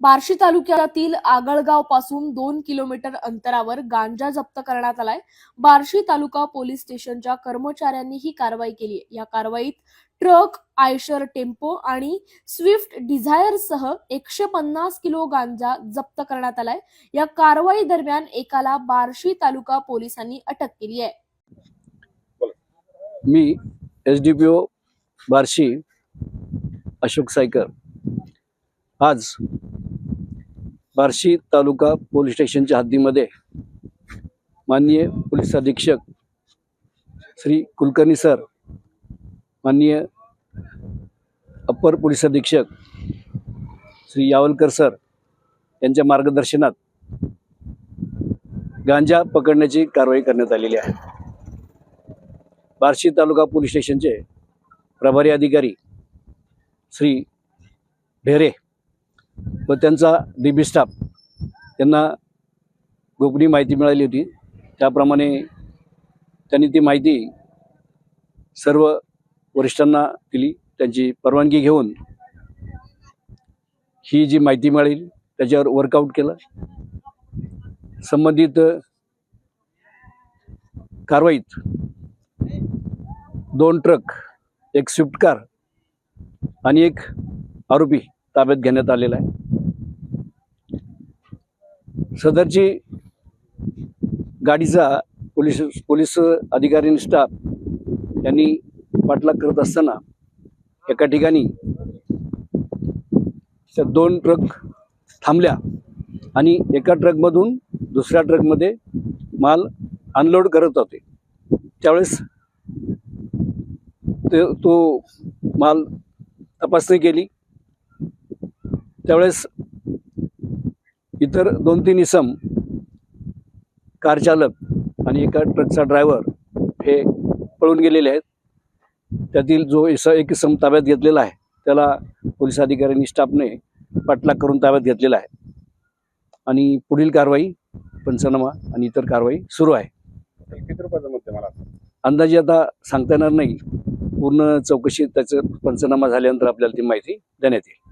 बार्शी तालुक्यातील आगळगावपासून दोन किलोमीटर अंतरावर गांजा जप्त करण्यात आलाय. बार्शी तालुका पोलीस स्टेशनच्या कर्मचाऱ्यांनी ही कारवाई केली. या कारवाईत ट्रक आयशर टेम्पो आणि स्विफ्ट डिझायर सह एकशे पन्नास किलो गांजा जप्त करण्यात आलाय. या कारवाई दरम्यान एकाला बार्शी तालुका पोलिसांनी अटक केली आहे. मी S D P O Barshi Ashok Saykar. आज बार्शी तालुका पोलीस स्टेशनच्या हद्दीमध्ये माननीय पोलीस अधीक्षक श्री कुलकर्णी सर माननीय अप्पर पोलीस अधीक्षक श्री यावलकर सर यांच्या मार्गदर्शनात गांजा पकडण्याची कारवाई करण्यात आलेली आहे. बार्शी तालुका पोलीस स्टेशनचे प्रभारी अधिकारी श्री भेरे व त्यांचा डी बी स्टाफ त्यांना गोपनीय माहिती मिळाली होती. त्याप्रमाणे त्यांनी ती माहिती सर्व वरिष्ठांना दिली. त्यांची परवानगी घेऊन ही जी माहिती मिळाली त्याच्यावर वर्कआउट केलं. संबंधित कारवाईत दोन ट्रक एक स्विफ्ट कार आणि एक आरोपी ताब्यात घेण्यात आलेला आहे. सदरची गाडीचा पोलीस पोलीस अधिकारी आणि स्टाफ यांनी पाठलाग करत असताना एका ठिकाणी त्या दोन ट्रक थांबल्या आणि एका ट्रकमधून दुसऱ्या ट्रकमध्ये माल अनलोड करत होते. त्यावेळेस ते तो माल तपासणी केली. त्यावेळेस इतर दोन तीन इसम कार चालक आणि एका ट्रकचा ड्रायव्हर हे पळून गेलेले आहेत. त्यातील जो इस एक इसम ताब्यात घेतलेला आहे त्याला पोलीस अधिकाऱ्यांनी स्टाफने पाठलाग करून ताब्यात घेतलेला आहे. आणि पुढील कारवाई पंचनामा आणि इतर कारवाई सुरू आहे. किती रुपयाचा मुद्दा मला? अंदाजे आता सांगता येणार नाही. पूर्ण चौकशी त्याचं पंचनामा झाल्यानंतर आपल्याला ती माहिती देण्यात येईल.